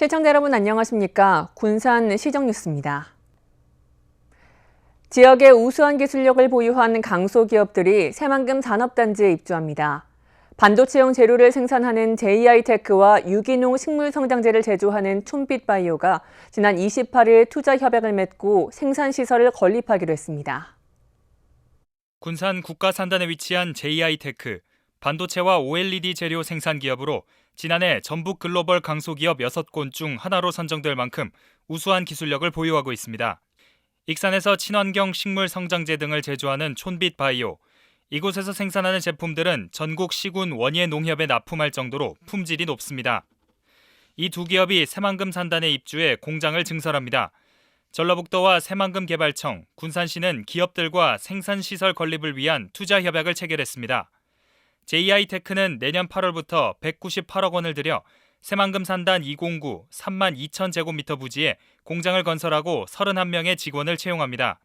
시청자 여러분 안녕하십니까? 군산 시정 뉴스입니다. 지역의 우수한 기술력을 보유한 강소기업들이 새만금 산업단지에 입주합니다. 반도체용 재료를 생산하는 JI테크와 유기농 식물성장제를 제조하는 촌빛바이오가 지난 28일 투자 협약을 맺고 생산시설을 건립하기로 했습니다. 군산 국가산단에 위치한 JI테크, 반도체와 OLED 재료 생산 기업으로 지난해 전북 글로벌 강소기업 6곳 중 하나로 선정될 만큼 우수한 기술력을 보유하고 있습니다. 익산에서 친환경 식물 성장제 등을 제조하는 촌빛 바이오. 이곳에서 생산하는 제품들은 전국 시군 원예 농협에 납품할 정도로 품질이 높습니다. 이 두 기업이 새만금 산단에 입주해 공장을 증설합니다. 전라북도와 새만금 개발청, 군산시는 기업들과 생산 시설 건립을 위한 투자 협약을 체결했습니다. JI테크는 내년 8월부터 198억 원을 들여 새만금 산단 209 3만 2천 제곱미터 부지에 공장을 건설하고 31명의 직원을 채용합니다.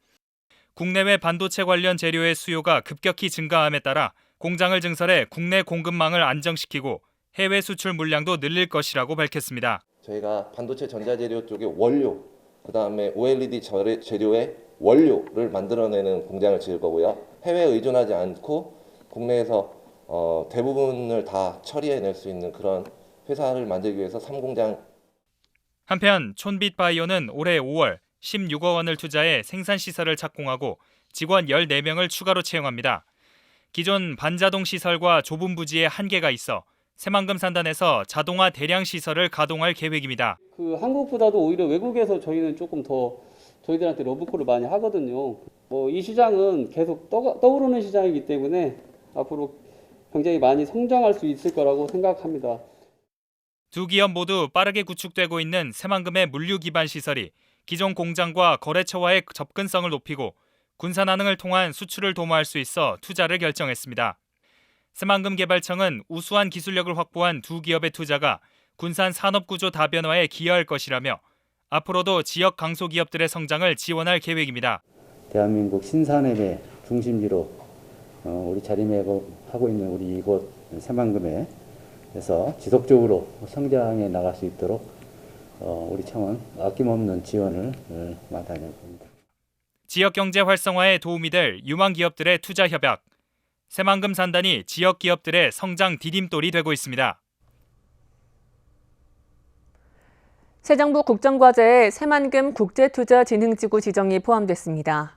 국내외 반도체 관련 재료의 수요가 급격히 증가함에 따라 공장을 증설해 국내 공급망을 안정시키고 해외 수출 물량도 늘릴 것이라고 밝혔습니다. 저희가 반도체 전자재료 쪽의 원료, 그 다음에 OLED 저- 재료의 원료를 만들어내는 공장을 지을 거고요. 해외에 의존하지 않고 국내에서 어, 대부분을 다 처리해낼 수 있는 그런 회사를 만들기 위해서 3공장 한편 촌빛 바이오는 올해 5월 16억 원을 투자해 생산 시설을 착공하고 직원 14명을 추가로 채용합니다. 기존 반자동 시설과 좁은 부지에 한계가 있어 새만금 산단에서 자동화 대량 시설을 가동할 계획입니다. 그 한국보다도 오히려 외국에서 저희는 조금 더 저희들한테 러브콜을 많이 하거든요. 뭐 이 시장은 계속 떠, 떠오르는 시장이기 때문에 앞으로 굉장히 많이 성장할 수 있을 거라고 생각합니다. 두 기업 모두 빠르게 구축되고 있는 새만금의 물류 기반 시설이 기존 공장과 거래처와의 접근성을 높이고 군산 한흥을 통한 수출을 도모할 수 있어 투자를 결정했습니다. 새만금 개발청은 우수한 기술력을 확보한 두 기업의 투자가 군산 산업구조 다변화에 기여할 것이라며 앞으로도 지역 강소기업들의 성장을 지원할 계획입니다. 대한민국 신산업의 중심지로 어, 우리 자리매김하고 있는 우리 이곳 새만금에서 지속적으로 성장해 나갈 수 있도록 어, 우리 청은 아낌없는 지원을 어, 마다할 겁니다. 지역 경제 활성화에 도움이 될 유망 기업들의 투자 협약. 새만금 산단이 지역 기업들의 성장 디딤돌이 되고 있습니다. 새 정부 국정과제에 새만금 국제투자진흥지구 지정이 포함됐습니다.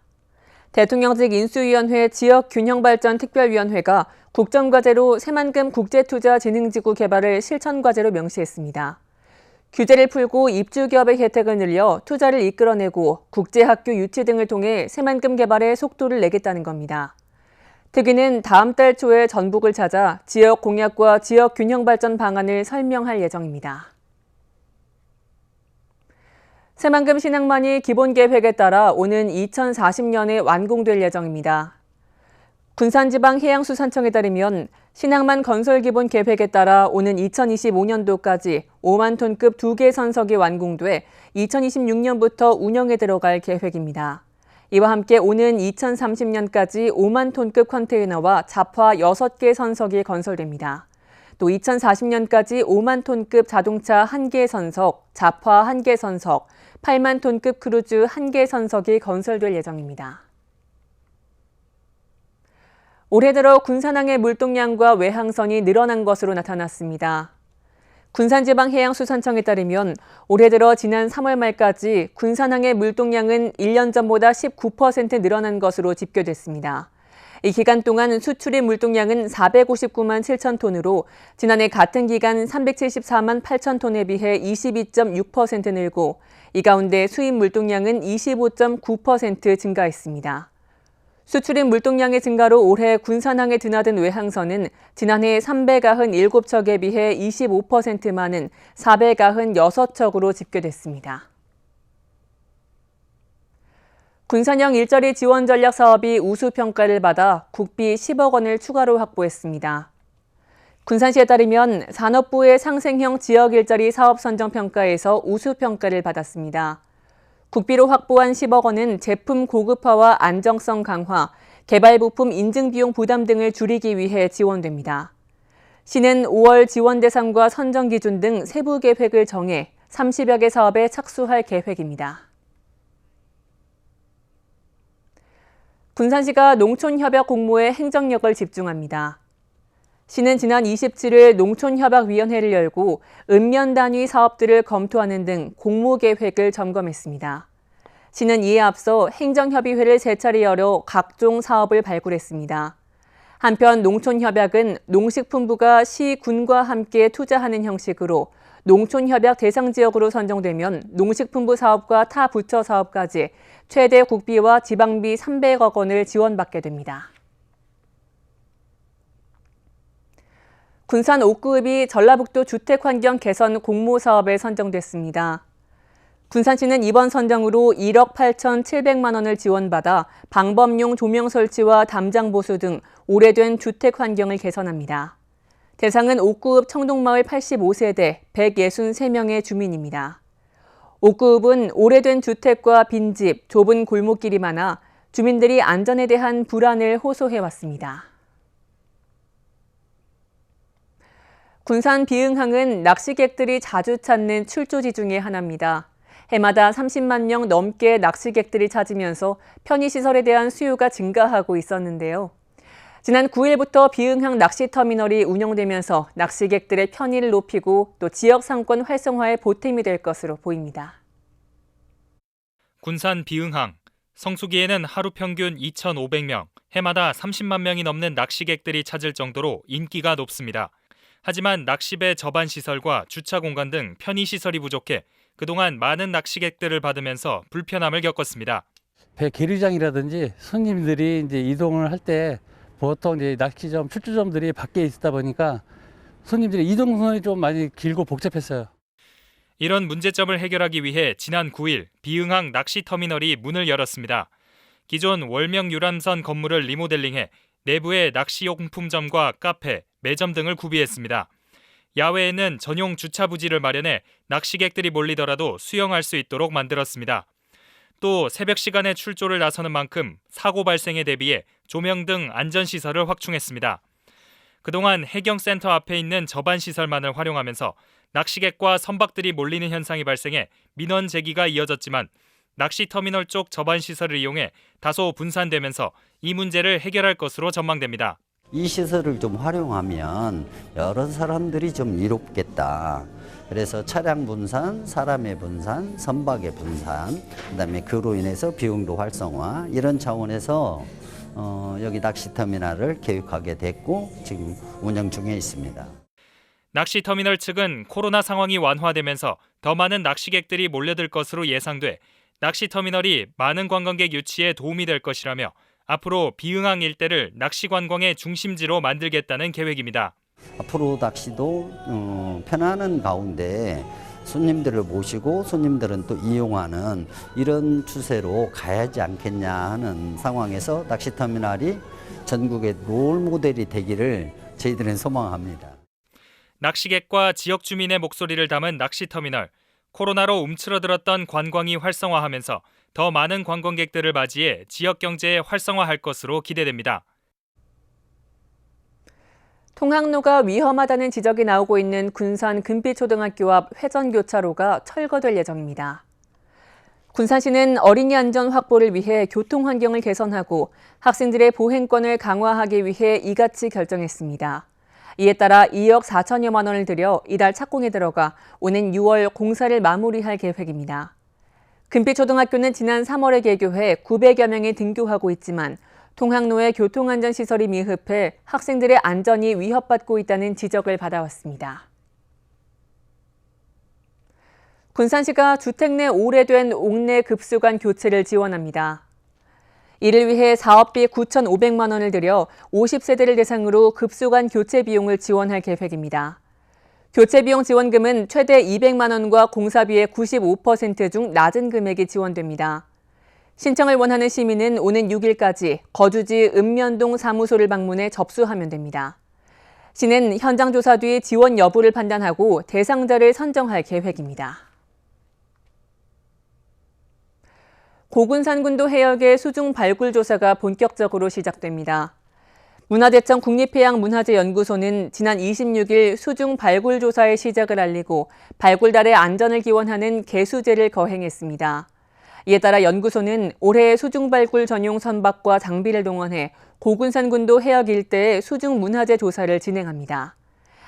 대통령직 인수위원회 지역균형발전특별위원회가 국정과제로 새만금 국제투자진흥지구 개발을 실천과제로 명시했습니다. 규제를 풀고 입주기업의 혜택을 늘려 투자를 이끌어내고 국제학교 유치 등을 통해 새만금 개발에 속도를 내겠다는 겁니다. 특위는 다음 달 초에 전북을 찾아 지역 공약과 지역 균형 발전 방안을 설명할 예정입니다. 새만금 신항만이 기본 계획에 따라 오는 2040년에 완공될 예정입니다. 군산지방해양수산청에 따르면 신항만 건설 기본 계획에 따라 오는 2025년도까지 5만 톤급 2개 선석이 완공돼 2026년부터 운영에 들어갈 계획입니다. 이와 함께 오는 2030년까지 5만 톤급 컨테이너와 잡화 6개 선석이 건설됩니다. 또 2040년까지 5만 톤급 자동차 1개 선석, 잡화 1개 선석, 8만 톤급 크루즈 1개 선석이 건설될 예정입니다. 올해 들어 군산항의 물동량과 외항선이 늘어난 것으로 나타났습니다. 군산지방해양수산청에 따르면 올해 들어 지난 3월 말까지 군산항의 물동량은 1년 전보다 19% 늘어난 것으로 집계됐습니다. 이 기간 동안 수출입 물동량은 459만 7천 톤으로 지난해 같은 기간 374만 8천 톤에 비해 22.6% 늘고 이 가운데 수입 물동량은 25.9% 증가했습니다. 수출입 물동량의 증가로 올해 군산항에 드나든 외항선은 지난해 397척에 비해 25% 많은 496척으로 집계됐습니다. 군산형 일자리 지원 전략 사업이 우수 평가를 받아 국비 10억 원을 추가로 확보했습니다. 군산시에 따르면 산업부의 상생형 지역 일자리 사업 선정 평가에서 우수 평가를 받았습니다. 국비로 확보한 10억 원은 제품 고급화와 안정성 강화, 개발 부품 인증 비용 부담 등을 줄이기 위해 지원됩니다. 시는 5월 지원 대상과 선정 기준 등 세부 계획을 정해 30여 개 사업에 착수할 계획입니다. 군산시가 농촌협약 공모에 행정력을 집중합니다. 시는 지난 27일 농촌협약위원회를 열고 읍면 단위 사업들을 검토하는 등 공모 계획을 점검했습니다. 시는 이에 앞서 행정협의회를 세 차례 열어 각종 사업을 발굴했습니다. 한편 농촌협약은 농식품부가 시, 군과 함께 투자하는 형식으로 농촌협약 대상 지역으로 선정되면 농식품부 사업과 타 부처 사업까지 최대 국비와 지방비 300억 원을 지원받게 됩니다. 군산 5급이 전라북도 주택환경 개선 공모 사업에 선정됐습니다. 군산시는 이번 선정으로 1억 8,700만 원을 지원받아 방범용 조명 설치와 담장 보수 등 오래된 주택 환경을 개선합니다. 대상은 5급 청동마을 85세대 163명의 주민입니다. 5급은 오래된 주택과 빈집, 좁은 골목길이 많아 주민들이 안전에 대한 불안을 호소해왔습니다. 군산 비흥항은 낚시객들이 자주 찾는 출조지 중의 하나입니다. 해마다 30만 명 넘게 낚시객들이 찾으면서 편의시설에 대한 수요가 증가하고 있었는데요. 지난 9일부터 비흥항 낚시터미널이 운영되면서 낚시객들의 편의를 높이고 또 지역 상권 활성화에 보탬이 될 것으로 보입니다. 군산 비흥항 성수기에는 하루 평균 2,500명, 해마다 30만 명이 넘는 낚시객들이 찾을 정도로 인기가 높습니다. 하지만 낚시배 접안 시설과 주차 공간 등 편의 시설이 부족해 그동안 많은 낚시객들을 받으면서 불편함을 겪었습니다. 배 계류장이라든지 손님들이 이제 이동을 할때 보통 이제 낚시점 출주점들이 밖에 있다 보니까 손님들의 이동선이 좀 많이 길고 복잡했어요. 이런 문제점을 해결하기 위해 지난 9일 비흥항 낚시 터미널이 문을 열었습니다. 기존 월명 유람선 건물을 리모델링해 내부에 낚시용품점과 카페, 매점 등을 구비했습니다. 야외에는 전용 주차 부지를 마련해 낚시객들이 몰리더라도 수영할 수 있도록 만들었습니다. 또 새벽 시간에 출조를 나서는 만큼 사고 발생에 대비해 조명 등 안전 시설을 확충했습니다. 그동안 해경센터 앞에 있는 접안 시설만을 활용하면서 낚시객과 선박들이 몰리는 현상이 발생해 민원 제기가 이어졌지만 낚시 터미널 쪽 접안 시설을 이용해 다소 분산되면서 이 문제를 해결할 것으로 전망됩니다. 이 시설을 좀 활용하면 여러 사람들이 좀 이롭겠다. 그래서 차량 분산, 사람의 분산, 선박의 분산, 그다음에 그로 인해서 비용도 활성화 이런 차원에서 어, 여기 낚시 터미널을 계획하게 됐고 지금 운영 중에 있습니다. 낚시 터미널 측은 코로나 상황이 완화되면서 더 많은 낚시객들이 몰려들 것으로 예상돼 낚시 터미널이 많은 관광객 유치에 도움이 될 것이라며 앞으로 비흥항 일대를 낚시 관광의 중심지로 만들겠다는 계획입니다. 앞으로 낚시도 어, 편안한 가운데 손님들을 모시고 손님들은 또 이용하는 이런 추세로 가야지 않겠냐 하는 상황에서 낚시 터미널이 전국의 롤 모델이 되기를 저희들은 소망합니다. 낚시객과 지역 주민의 목소리를 담은 낚시 터미널. 코로나로 움츠러들었던 관광이 활성화하면서 더 많은 관광객들을 맞이해 지역 경제에 활성화할 것으로 기대됩니다. 통학로가 위험하다는 지적이 나오고 있는 군산 금빛초등학교 앞 회전교차로가 철거될 예정입니다. 군산시는 어린이 안전 확보를 위해 교통 환경을 개선하고 학생들의 보행권을 강화하기 위해 이같이 결정했습니다. 이에 따라 2억 4천여만 원을 들여 이달 착공에 들어가 오는 6월 공사를 마무리할 계획입니다. 금빛초등학교는 지난 3월에 개교해 900여 명이 등교하고 있지만 통학로의 교통안전시설이 미흡해 학생들의 안전이 위협받고 있다는 지적을 받아왔습니다. 군산시가 주택 내 오래된 옥내 급수관 교체를 지원합니다. 이를 위해 사업비 9,500만 원을 들여 50세대를 대상으로 급수관 교체 비용을 지원할 계획입니다. 교체 비용 지원금은 최대 200만 원과 공사비의 95%중 낮은 금액이 지원됩니다. 신청을 원하는 시민은 오는 6일까지 거주지 읍면동 사무소를 방문해 접수하면 됩니다. 시는 현장 조사 뒤 지원 여부를 판단하고 대상자를 선정할 계획입니다. 고군산군도 해역의 수중 발굴 조사가 본격적으로 시작됩니다. 문화재청 국립해양문화재연구소는 지난 26일 수중 발굴 조사의 시작을 알리고 발굴달의 안전을 기원하는 개수제를 거행했습니다. 이에 따라 연구소는 올해 수중 발굴 전용 선박과 장비를 동원해 고군산군도 해역 일대의 수중 문화재 조사를 진행합니다.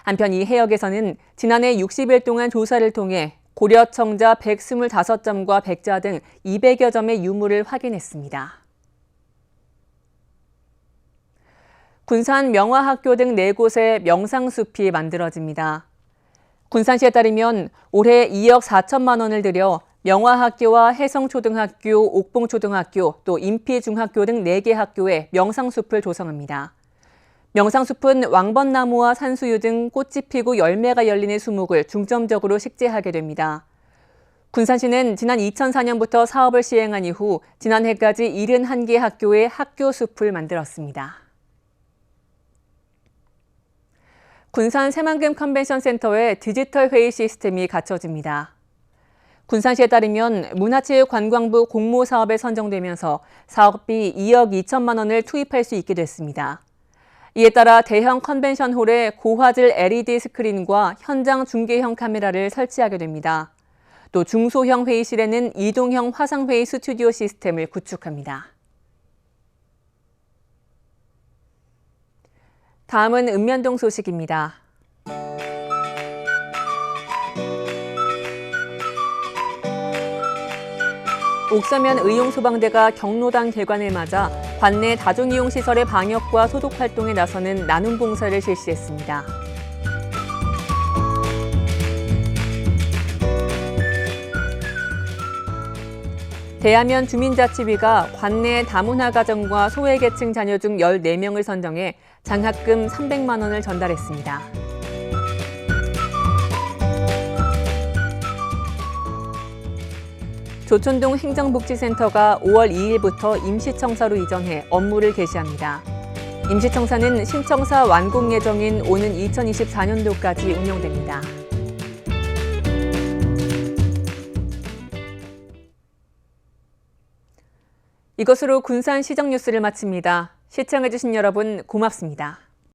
한편 이 해역에서는 지난해 60일 동안 조사를 통해 고려 청자 125점과 백자 등 200여 점의 유물을 확인했습니다. 군산 명화학교 등 4곳의 명상숲이 만들어집니다. 군산시에 따르면 올해 2억 4천만 원을 들여 명화학교와 해성초등학교, 옥봉초등학교, 또 인피중학교 등 4개 학교에 명상숲을 조성합니다. 명상숲은 왕벚나무와 산수유 등 꽃이 피고 열매가 열리는 수목을 중점적으로 식재하게 됩니다. 군산시는 지난 2004년부터 사업을 시행한 이후 지난해까지 71개 학교에 학교숲을 만들었습니다. 군산 새만금 컨벤션 센터에 디지털 회의 시스템이 갖춰집니다. 군산시에 따르면 문화체육관광부 공모 사업에 선정되면서 사업비 2억 2천만 원을 투입할 수 있게 됐습니다. 이에 따라 대형 컨벤션 홀에 고화질 LED 스크린과 현장 중계형 카메라를 설치하게 됩니다. 또 중소형 회의실에는 이동형 화상회의 스튜디오 시스템을 구축합니다. 다음은 읍면동 소식입니다. 옥사면 의용소방대가 경로당 개관을 맞아 관내 다중이용시설의 방역과 소독 활동에 나서는 나눔 봉사를 실시했습니다. 대하면 주민자치위가 관내 다문화 가정과 소외계층 자녀 중 14명을 선정해 장학금 300만 원을 전달했습니다. 조촌동 행정복지센터가 5월 2일부터 임시청사로 이전해 업무를 개시합니다. 임시청사는 신청사 완공 예정인 오는 2024년도까지 운영됩니다. 이것으로 군산 시정 뉴스를 마칩니다. 시청해주신 여러분 고맙습니다.